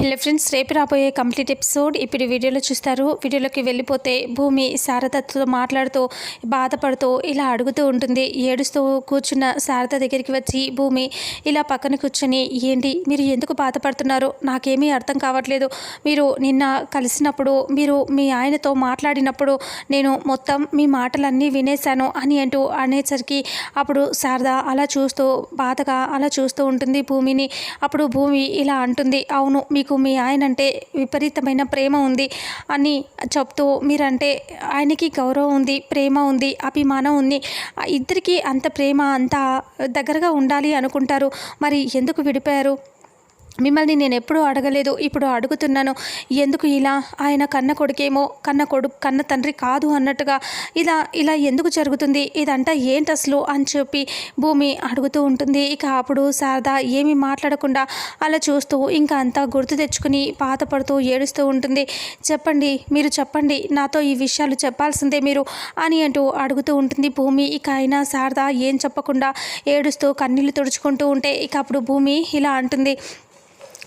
Hello friends రేపు రాబోయే complete episode ఇప్పుడు వీడియోలో చూస్తారు. వీడియోలోకి వెళ్ళిపోతే భూమి శారదతో మాట్లాడుతూ బాధపడుతూ ఇలా అడుగుతూ ఉంటుంది. ఏడుస్తూ కూర్చున్న శారద దగ్గరికి వచ్చి భూమి ఇలా పక్కన కూర్చొని ఏంటి మీరు ఎందుకు బాధపడుతున్నారు? నాకేమీ అర్థం కావట్లేదు. మీరు నిన్న కలిసినప్పుడు మీరు మీ ఆయనతో మాట్లాడినప్పుడు నేను మొత్తం మీ మాటలన్నీ వినేశాను అని అంటూ అనేసరికి అప్పుడు శారద అలా చూస్తూ బాధగా అలా చూస్తూ ఉంటుంది భూమిని. అప్పుడు భూమి ఇలా అంటుంది అవును మీకు మీకు మీ ఆయన అంటే విపరీతమైన ప్రేమ ఉంది అని చెప్తూ మీరంటే ఆయనకి గౌరవం ఉంది ప్రేమ ఉంది అభిమానం ఉంది. ఇద్దరికీ ఇద్దరికి అంత ప్రేమ అంత దగ్గరగా ఉండాలి అనుకుంటారు. మరి ఎందుకు విడిపోయారు మిమ్మల్ని నేను ఎప్పుడూ అడగలేదు ఇప్పుడు అడుగుతున్నాను. ఎందుకు ఇలా? ఆయన కన్న కొడుకేమో కన్న కొడుకు కన్న తండ్రి కాదు అన్నట్టుగా ఇలా ఇలా ఎందుకు జరుగుతుంది? ఇదంతా ఏంటి అసలు అని చెప్పి భూమి అడుగుతూ ఉంటుంది. ఇక అప్పుడు శారద ఏమీ మాట్లాడకుండా అలా చూస్తూ ఇంకా అంతా గుర్తు తెచ్చుకుని బాధపడుతూ ఏడుస్తూ ఉంటుంది. చెప్పండి మీరు చెప్పండి నాతో ఈ విషయాలు చెప్పాల్సిందే మీరు అని అంటూ అడుగుతూ ఉంటుంది భూమి. ఇక అయినా శారద ఏం చెప్పకుండా ఏడుస్తూ కన్నీళ్ళు తుడుచుకుంటూ ఉంటే ఇక అప్పుడు భూమి ఇలా అంటుంది.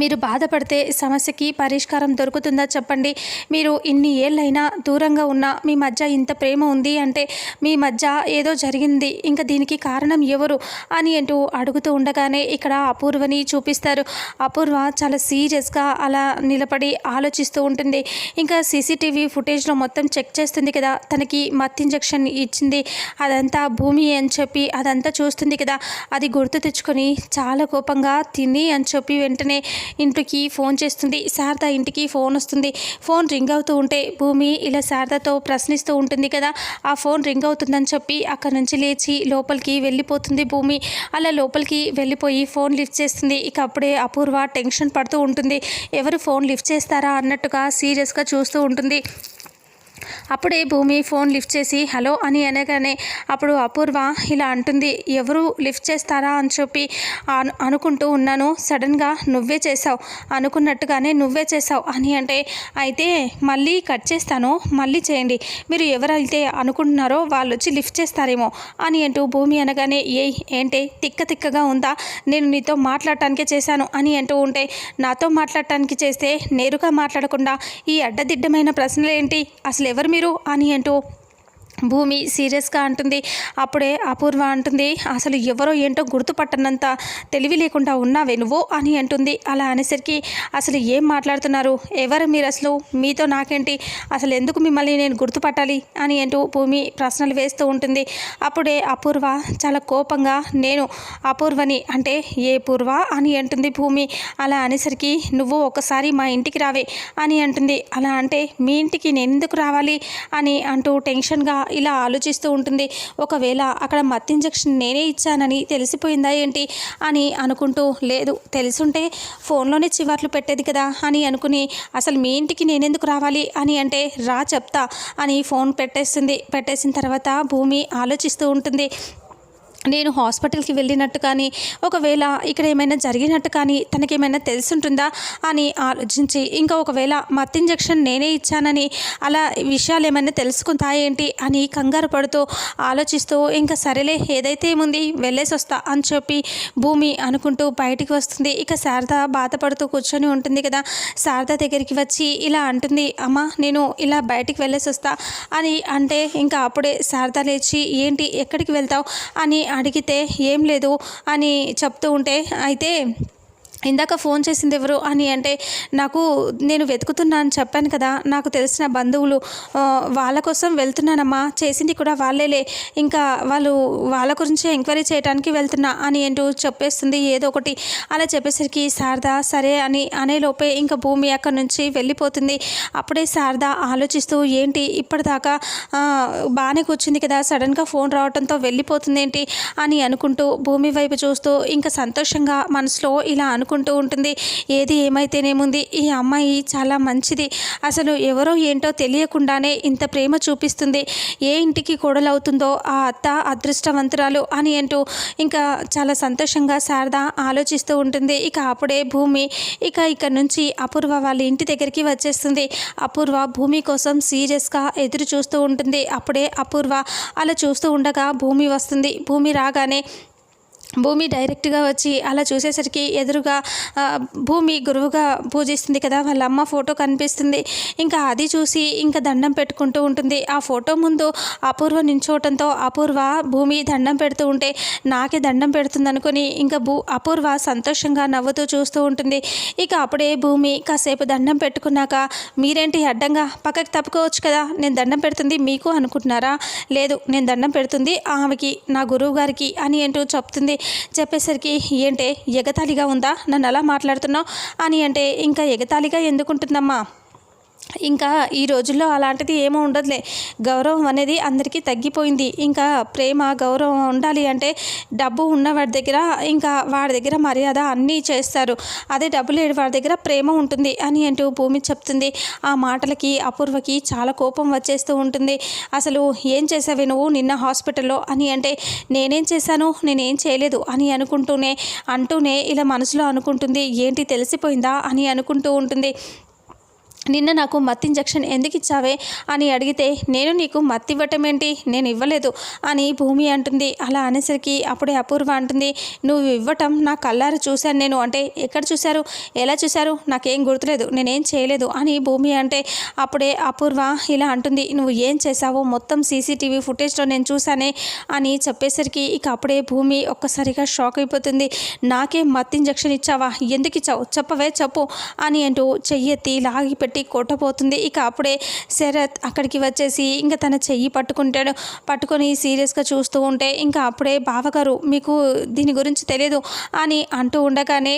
మీరు బాధపడితే సమస్యకి పరిష్కారం దొరుకుతుందా చెప్పండి. మీరు ఇన్ని ఏళ్ళైనా దూరంగా ఉన్న మీ మధ్య ఇంత ప్రేమ ఉంది అంటే మీ మధ్య ఏదో జరిగింది ఇంకా దీనికి కారణం ఎవరు అని అంటూ అడుగుతూ ఉండగానే ఇక్కడ అపూర్వని చూపిస్తారు. అపూర్వ చాలా సీరియస్గా అలా నిలబడి ఆలోచిస్తూ ఉంటుంది. ఇంకా సీసీటీవీ ఫుటేజ్లో మొత్తం చెక్ చేస్తుంది కదా తనకి మత్ ఇంజెక్షన్ ఇచ్చింది అదంతా భూమి అని చెప్పి అదంతా చూస్తుంది కదా అది గుర్తు తెచ్చుకొని చాలా కోపంగా తిని అని చెప్పి వెంటనే ఇంటికి ఫోన్ చేస్తుంది. శారద ఇంటికి ఫోన్ వస్తుంది. ఫోన్ రింగ్ అవుతూ ఉంటే భూమి ఇలా శారదతో ప్రశ్నిస్తూ ఉంటుంది కదా. ఆ ఫోన్ రింగ్ అవుతుందని చెప్పి అక్కడ నుంచి లేచి లోపలికి వెళ్ళిపోతుంది భూమి. అలా లోపలికి వెళ్ళిపోయి ఫోన్ లిఫ్ట్ చేస్తుంది. ఇక అప్పుడే అపూర్వ టెన్షన్ పడుతూ ఉంటుంది. ఎవరు ఫోన్ లిఫ్ట్ చేస్తారా అన్నట్టుగా సీరియస్గా చూస్తూ ఉంటుంది. అప్పుడే భూమి ఫోన్ లిఫ్ట్ చేసి హలో అని అనగానే అప్పుడు అపూర్వ ఇలా అంటుంది ఎవరు లిఫ్ట్ చేస్తారా? అని చెప్పి అనుకుంటూ ఉన్నాను. సడన్గా నువ్వే చేసావు అనుకున్నట్టుగానే నువ్వే చేసావు అని అంటే అయితే మళ్ళీ కట్ చేస్తాను మళ్ళీ చేయండి. మీరు ఎవరైతే అనుకుంటున్నారో వాళ్ళు వచ్చి లిఫ్ట్ చేస్తారేమో అని అంటూ భూమి అనగానే ఏ ఏంటి తిక్క తిక్కగా ఉందా? నేను నీతో మాట్లాడటానికే చేశాను అని అంటూ ఉంటే నాతో మాట్లాడటానికి చేస్తే నేరుగా మాట్లాడకుండా ఈ అడ్డదిడ్డమైన ప్రశ్నలు ఏంటి అసలు ఎవరు మీరు? అని అంటూ భూమి సీరియస్గా అంటుంది. అప్పుడే అపూర్వ అంటుంది అసలు ఎవరో ఏంటో గుర్తుపట్టనంత తెలివి లేకుండా ఉన్నావే నువ్వు? అని అంటుంది. అలా అనేసరికి అసలు ఏం మాట్లాడుతున్నారు? ఎవరు మీరు అసలు? మీతో నాకేంటి? అసలు ఎందుకు మిమ్మల్ని నేను గుర్తుపట్టాలి? అని అంటూ భూమి ప్రశ్నలు వేస్తూ ఉంటుంది. అప్పుడే అపూర్వ చాలా కోపంగా నేను అపూర్వని అంటే ఏ పూర్వ? అని అంటుంది భూమి. అలా అనేసరికి నువ్వు ఒకసారి మా ఇంటికి రావే అని అంటుంది. అలా అంటే మీ ఇంటికి నేను ఎందుకు రావాలి? అని అంటూ టెన్షన్గా ఇలా ఆలోచిస్తూ ఉంటుంది. ఒకవేళ అక్కడ మత్ ఇంజెక్షన్ నేనే ఇచ్చానని తెలిసిపోయిందా ఏంటి అని అనుకుంటూ లేదు తెలుసుంటే ఫోన్లోనే చివర్లు పెట్టేది కదా అని అనుకుని అసలు మీ ఇంటికి నేనెందుకు రావాలి అని అంటే రా చెప్తా అని ఫోన్ పెట్టేస్తుంది పెట్టేసిన తర్వాత భూమి ఆలోచిస్తూ ఉంటుంది. నేను హాస్పిటల్కి వెళ్ళినట్టు కానీ ఒకవేళ ఇక్కడ ఏమైనా జరిగినట్టు కానీ తనకేమైనా తెలుసుంటుందా అని ఆలోచించి ఇంకా ఒకవేళ మత్ ఇంజెక్షన్ నేనే ఇచ్చానని అలా విషయాలు ఏమైనా తెలుసుకుంటా ఏంటి అని కంగారు పడుతూ ఆలోచిస్తూ ఇంకా సరేలే ఏదైతే ఏముంది వెళ్ళేసి వస్తా అని చెప్పి భూమి అనుకుంటూ బయటికి వస్తుంది. ఇక శారద బాధపడుతూ కూర్చొని ఉంటుంది కదా శారద దగ్గరికి వచ్చి ఇలా అంటుంది అమ్మ నేను ఇలా బయటికి వెళ్ళేసి వస్తా అని అంటే ఇంకా అప్పుడే శారద లేచి ఏంటి ఎక్కడికి వెళ్తావు? అని అడిగితే ఏం లేదు అని చెప్తూ ఉంటే అయితే ఇందాక ఫోన్ చేసింది ఎవరు అని అంటే నాకు నేను వెతుకుతున్నా అని చెప్పాను కదా నాకు తెలిసిన బంధువులు వాళ్ళ కోసం వెళ్తున్నానమ్మా చేసింది కూడా వాళ్ళేలే ఇంకా వాళ్ళు వాళ్ళ గురించి ఎంక్వైరీ చేయడానికి వెళ్తున్నా అని ఏంటో చెప్పేస్తుంది ఏదో ఒకటి. అలా చెప్పేసరికి శారద సరే అని అనే లోపే ఇంకా భూమి అక్కడి నుంచి వెళ్ళిపోతుంది. అప్పుడే శారద ఆలోచిస్తూ ఏంటి ఇప్పటిదాకా బాగానే కూర్చుంది కదా సడన్గా ఫోన్ రావడంతో వెళ్ళిపోతుంది ఏంటి అని అనుకుంటూ భూమి వైపు చూస్తూ ఇంకా సంతోషంగా మనసులో ఇలా అనుకుంటూ ఉంటుంది. ఏది ఏమైతేనేముంది? ఈ అమ్మాయి చాలా మంచిది. అసలు ఎవరో ఏంటో తెలియకుండానే ఇంత ప్రేమ చూపిస్తుంది. ఏ ఇంటికి కోడలవుతుందో ఆ అత్త అదృష్టవంతురాలు అని అంటూ ఇంకా చాలా సంతోషంగా శారద ఆలోచిస్తూ ఉంటుంది. ఇక అప్పుడే భూమి ఇక ఇక్కడ నుంచి అపూర్వ వాళ్ళ ఇంటి దగ్గరికి వచ్చేస్తుంది. అపూర్వ భూమి కోసం సీరియస్గా ఎదురు చూస్తూ ఉంటుంది. అప్పుడే అపూర్వ అలా చూస్తూ ఉండగా భూమి వస్తుంది. భూమి రాగానే భూమి డైరెక్ట్గా వచ్చి అలా చూసేసరికి ఎదురుగా భూమి గురువుగా పూజిస్తుంది కదా వాళ్ళ అమ్మ ఫోటో కనిపిస్తుంది. ఇంకా అది చూసి ఇంకా దండం పెట్టుకుంటూ ఉంటుంది. ఆ ఫోటో ముందు అపూర్వ నించోవటంతో అపూర్వ భూమి దండం పెడుతూ ఉంటే నాకే దండం పెడుతుంది అనుకుని ఇంకా భూ అపూర్వ సంతోషంగా నవ్వుతూ చూస్తూ ఉంటుంది. ఇక అప్పుడే భూమి కాసేపు దండం పెట్టుకున్నాక మీరేంటి అడ్డంగా పక్కకి తప్పుకోవచ్చు కదా నేను దండం పెడుతుంది మీకు అనుకుంటున్నారా? లేదు నేను దండం పెడుతుంది ఆమెకి నా గురువు గారికి అని అంటూ చెప్తుంది. చెప్పేసరికి ఏంటే ఎగతాళిగా ఉందా? నన్ను అలా మాట్లాడుతున్నావు? అని అంటే ఇంకా ఎగతాళిగా ఎందుకుంటుందమ్మా? ఇంకా ఈ రోజుల్లో అలాంటిది ఏమో ఉండదులే. గౌరవం అనేది అందరికీ తగ్గిపోయింది. ఇంకా ప్రేమ గౌరవం ఉండాలి అంటే డబ్బు ఉన్న వాడి దగ్గర ఇంకా వాడి దగ్గర మర్యాద అన్నీ చేస్తారు. అదే డబ్బు లేని వాడి దగ్గర ప్రేమ ఉంటుంది అని అంటూ భూమి చెప్తుంది. ఆ మాటలకి అపూర్వకి చాలా కోపం వచ్చేస్తూ ఉంటుంది. అసలు ఏం చేసావే నువ్వు నిన్న హాస్పిటల్లో అని అంటే నేనేం చేశాను? నేనేం చేయలేదు అని అనుకుంటూనే అంటూనే ఇలా మనసులో అనుకుంటుంది. ఏంటి? తెలిసిపోయిందా? అని అనుకుంటూ ఉంటుంది. నిన్న నాకు మత్తు ఇంజక్షన్ ఎందుకు ఇచ్చావే అని అడిగితే నేను నీకు మత్తు ఇవ్వటం ఏంటి నేను ఇవ్వలేదు అని భూమి అంటుంది. అలా అనేసరికి అప్పుడే అపూర్వ అంటుంది నువ్వు ఇవ్వటం నా కళ్ళారు చూశాను నేను. అంటే ఎక్కడ చూశారు? ఎలా చూశారు? నాకేం గుర్తులేదు. నేనేం చేయలేదు అని భూమి అంటే అప్పుడే అపూర్వ ఇలా అంటుంది నువ్వు ఏం చేశావో? మొత్తం సీసీటీవీ ఫుటేజ్లో నేను చూశానే అని చెప్పేసరికి ఇక అప్పుడే భూమి ఒక్కసారిగా షాక్ అయిపోతుంది. నాకే మత్ ఇంజక్షన్ ఇచ్చావా? ఎందుకు ఇచ్చావు? చెప్పవే చెప్పు అని అంటూ చెయ్యెత్తి లాగి గట్టి కొట్టబోతుంది. ఇక అప్పుడే శరత్ అక్కడికి వచ్చేసి ఇంకా తన చెయ్యి పట్టుకుంటాడు. పట్టుకొని సీరియస్గా చూస్తూ ఉంటే ఇంకా అప్పుడే బావగారు మీకు దీని గురించి తెలియదు అని అంటూ ఉండగానే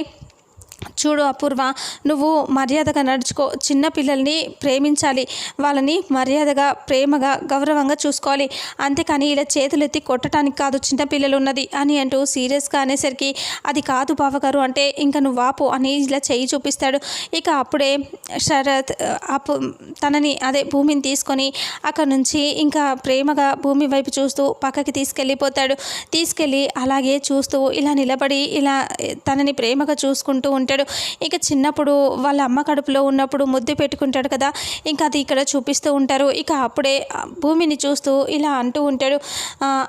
చూడు అపూర్వ నువ్వు మర్యాదగా నడుచుకో. చిన్న పిల్లల్ని ప్రేమించాలి. వాళ్ళని మర్యాదగా ప్రేమగా గౌరవంగా చూసుకోవాలి. అంతేకాని ఇలా చేతులెత్తి కొట్టడానికి కాదు చిన్నపిల్లలు ఉన్నది అని అంటూ సీరియస్గా అనేసరికి అది కాదు బావగారు అంటే ఇంకా నువ్వు వాపు అని ఇలా చేయి చూపిస్తాడు. ఇక అప్పుడే శరత్ అప్పు తనని అదే భూమిని తీసుకొని అక్కడ నుంచి ఇంకా ప్రేమగా భూమి వైపు చూస్తూ పక్కకి తీసుకెళ్ళిపోతాడు. తీసుకెళ్ళి అలాగే చూస్తూ ఇలా నిలబడి ఇలా తనని ప్రేమగా చూసుకుంటూ ఉంటాడు ఇక చిన్నప్పుడు వాళ్ళ అమ్మ కడుపులో ఉన్నప్పుడు ముద్దు పెట్టుకుంటాడు కదా. ఇంకా అది ఇక్కడ చూపిస్తూ ఉంటారు. ఇక అప్పుడే భూమిని చూస్తూ ఇలా అంటూ ఉంటాడు.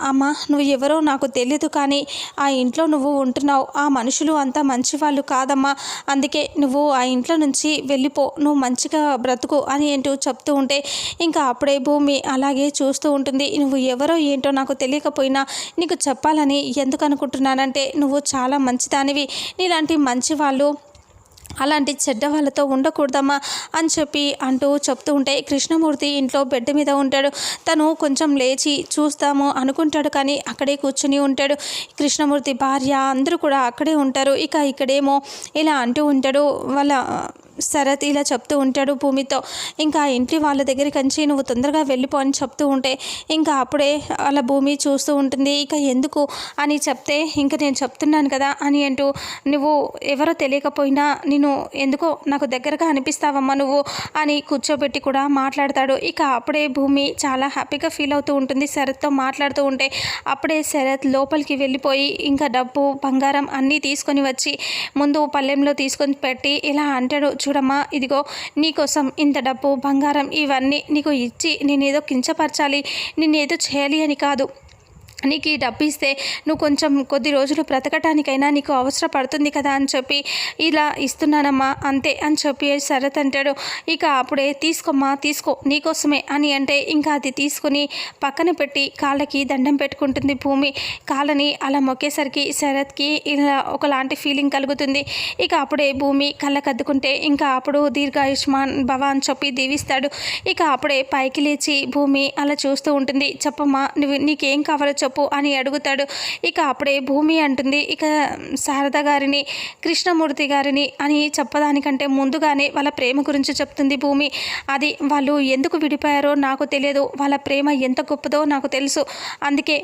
అమ్మ నువ్వు ఎవరో నాకు తెలియదు కానీ ఆ ఇంట్లో నువ్వు ఉంటున్నావు. ఆ మనుషులు అంతా మంచి వాళ్ళు కాదమ్మా. అందుకే నువ్వు ఆ ఇంట్లో నుంచి వెళ్ళిపో. నువ్వు మంచిగా బ్రతుకు అని ఏంటో చెప్తూ ఉంటే ఇంకా అప్పుడే భూమి అలాగే చూస్తూ ఉంటుంది. నువ్వు ఎవరో ఏంటో నాకు తెలియకపోయినా నీకు చెప్పాలని ఎందుకు అనుకుంటున్నానంటే నువ్వు చాలా మంచిదానివి. నీలాంటి మంచి వాళ్ళు అలాంటి చెడ్డ వాళ్ళతో ఉండకూడదమ్మా అని చెప్పి అంటూ చెప్తూ ఉంటే కృష్ణమూర్తి ఇంట్లో బెడ్ మీద ఉంటాడు. తను కొంచెం లేచి చూస్తాము అనుకుంటాడు కానీ అక్కడే కూర్చుని ఉంటాడు. కృష్ణమూర్తి భార్య అందరూ కూడా అక్కడే ఉంటారు. ఇక ఇక్కడేమో ఇలా అంటూ ఉంటాడు. వాళ్ళ శరత్ ఇలా చెప్తూ ఉంటాడు భూమితో ఇంకా ఇంటి వాళ్ళ దగ్గరికి కంచి నువ్వు తొందరగా వెళ్ళిపో అని చెప్తూ ఉంటే ఇంకా అప్పుడే వాళ్ళ భూమి చూస్తూ ఉంటుంది ఇక ఎందుకు? అని చెప్తే ఇంకా నేను చెప్తున్నాను కదా అని అంటూ నువ్వు ఎవరో తెలియకపోయినా నేను ఎందుకో నాకు దగ్గరగా అనిపిస్తావమ్మా నువ్వు అని కూర్చోబెట్టి కూడా మాట్లాడతాడు. ఇక అప్పుడే భూమి చాలా హ్యాపీగా ఫీల్ అవుతూ ఉంటుంది శరత్తో మాట్లాడుతూ ఉంటే అప్పుడే శరత్ లోపలికి వెళ్ళిపోయి ఇంకా డబ్బు బంగారం అన్నీ తీసుకొని వచ్చి ముందు పల్లెంలో తీసుకొని పెట్టి ఇలా అంటాడు చూడమ్మా ఇదిగో నీకోసం ఇంత డబ్బు బంగారం ఇవన్నీ నీకు ఇచ్చి నేనేదో కించపరచాలి నేనేదో చేయాలి అని కాదు. నీకు ఈ డబ్బు ఇస్తే నువ్వు కొంచెం కొద్ది రోజులు బ్రతకటానికైనా నీకు అవసరపడుతుంది కదా అని చెప్పి ఇలా ఇస్తున్నానమ్మా అంతే అని చెప్పి శరత్ అంటాడు. ఇక అప్పుడే తీసుకోమ్మా తీసుకో నీకోసమే అని అంటే ఇంకా అది తీసుకుని పక్కన పెట్టి కాళ్ళకి దండం పెట్టుకుంటుంది భూమి. కాళ్ళని అలా మొక్కేసరికి శరత్కి ఇలా ఒకలాంటి ఫీలింగ్ కలుగుతుంది. ఇక అప్పుడే భూమి కళ్ళకద్దుకుంటే ఇంకా అప్పుడు దీర్ఘాయుష్మాన్ భవ అని చెప్పి దీవిస్తాడు. ఇక అప్పుడే పైకి లేచి భూమి అలా చూస్తూ ఉంటుంది. చెప్పమ్మా నువ్వు నీకేం కావాలో చెప్పు అని అడుగుతాడు. ఇక అప్పుడే భూమి అంటుంది. ఇక శారద గారిని కృష్ణమూర్తి గారిని అని చెప్పడానికంటే ముందుగానే వాళ్ళ ప్రేమ గురించి చెప్తుంది భూమి. అది వాళ్ళు ఎందుకు విడిపోయారో నాకు తెలియదు. వాళ్ళ ప్రేమ ఎంత గొప్పదో నాకు తెలుసు. అందుకే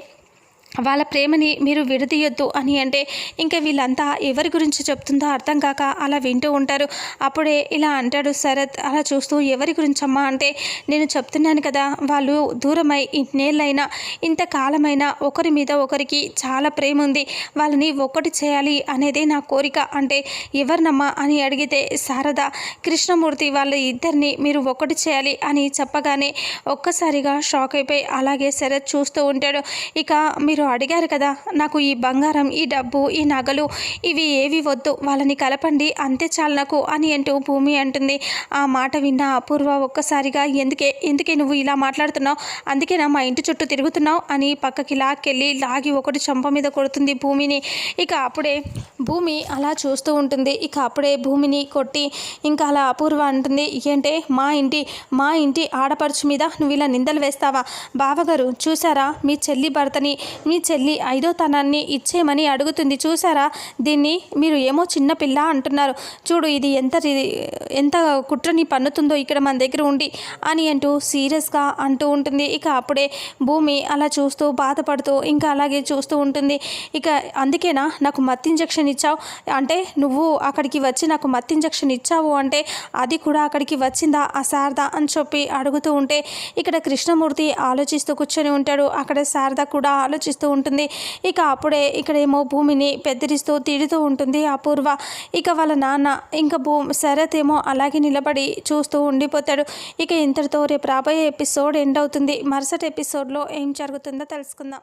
వాళ్ళ ప్రేమని మీరు విడదీయొద్దు అని అంటే ఇంకా వీళ్ళంతా ఎవరి గురించి చెప్తుందో అర్థం కాక అలా వింటూ ఉంటారు. అప్పుడే ఇలా అంటాడు శరత్ అలా చూస్తూ ఎవరి గురించి అమ్మా అంటే నేను చెప్తున్నాను కదా వాళ్ళు దూరమై ఇన్నేళ్ళైనా ఇంతకాలమైనా ఒకరి మీద ఒకరికి చాలా ప్రేమ ఉంది. వాళ్ళని ఒక్కటి చేయాలి అనేదే నా కోరిక అంటే ఎవరినమ్మా అని అడిగితే శారద కృష్ణమూర్తి వాళ్ళ ఇద్దరిని మీరు ఒక్కటి చేయాలి అని చెప్పగానే ఒక్కసారిగా షాక్ అయిపోయి అలాగే శరత్ చూస్తూ ఉంటాడు. ఇక మీరు మీరు అడిగారు కదా నాకు ఈ బంగారం ఈ డబ్బు ఈ నగలు ఇవి ఏవి వద్దు వాళ్ళని కలపండి అంతే చాలు నాకు అని అంటూ భూమి అంటుంది. ఆ మాట విన్న అపూర్వ ఒక్కసారిగా ఎందుకే ఎందుకే నువ్వు ఇలా మాట్లాడుతున్నావు? అందుకేనా మా ఇంటి చుట్టూ తిరుగుతున్నావు? అని పక్కకి లాక్కెళ్ళి లాగి ఒకటి చంప మీద కొడుతుంది భూమిని. ఇక అప్పుడే భూమి అలా చూస్తూ ఉంటుంది. ఇక అప్పుడే భూమిని కొట్టి ఇంకా అలా అపూర్వ అంటుంది ఏంటే మా ఇంటి మా ఇంటి ఆడపడుచు మీద నువ్వు ఇలా నిందలు వేస్తావా? బావగారు చూసారా మీ చెల్లి భర్తని మీ చెల్లి ఐదో తనాన్ని ఇచ్చేయమని అడుగుతుంది. చూసారా దీన్ని మీరు ఏమో చిన్నపిల్ల అంటున్నారు. చూడు ఇది ఎంత ఎంత కుట్రని పన్నుతుందో ఇక్కడ మన దగ్గర ఉండి అని అంటూ సీరియస్గా అంటూ ఉంటుంది. ఇక అప్పుడే భూమి అలా చూస్తూ బాధపడుతూ ఇంకా అలాగే చూస్తూ ఉంటుంది. ఇక అందుకేనా నాకు మత్తు ఇంజెక్షన్ ఇచ్చావు? అంటే నువ్వు అక్కడికి వచ్చి నాకు మత్తు ఇంజెక్షన్ ఇచ్చావు అంటే అది కూడా అక్కడికి వచ్చిందా? ఆ శారదా అని చెప్పి అడుగుతూ ఉంటే ఇక్కడ కృష్ణమూర్తి ఆలోచిస్తూ కూర్చొని ఉంటాడు. అక్కడ శారద కూడా ఆలోచిస్తూ ఉంటుంది. ఇక అప్పుడే ఇక్కడేమో భూమిని బెదిరిస్తూ తిడుతూ ఉంటుంది. అపూర్వ ఇక వాళ్ళ నాన్న ఇంకా భూ శరత్ ఏమో అలాగే నిలబడి చూస్తూ ఉండిపోతాడు. ఇక ఇంతటితో రేపు రాబోయే ఎపిసోడ్ ఎండ్ అవుతుంది. మరుసటి ఎపిసోడ్లో ఏం జరుగుతుందో తెలుసుకుందాం.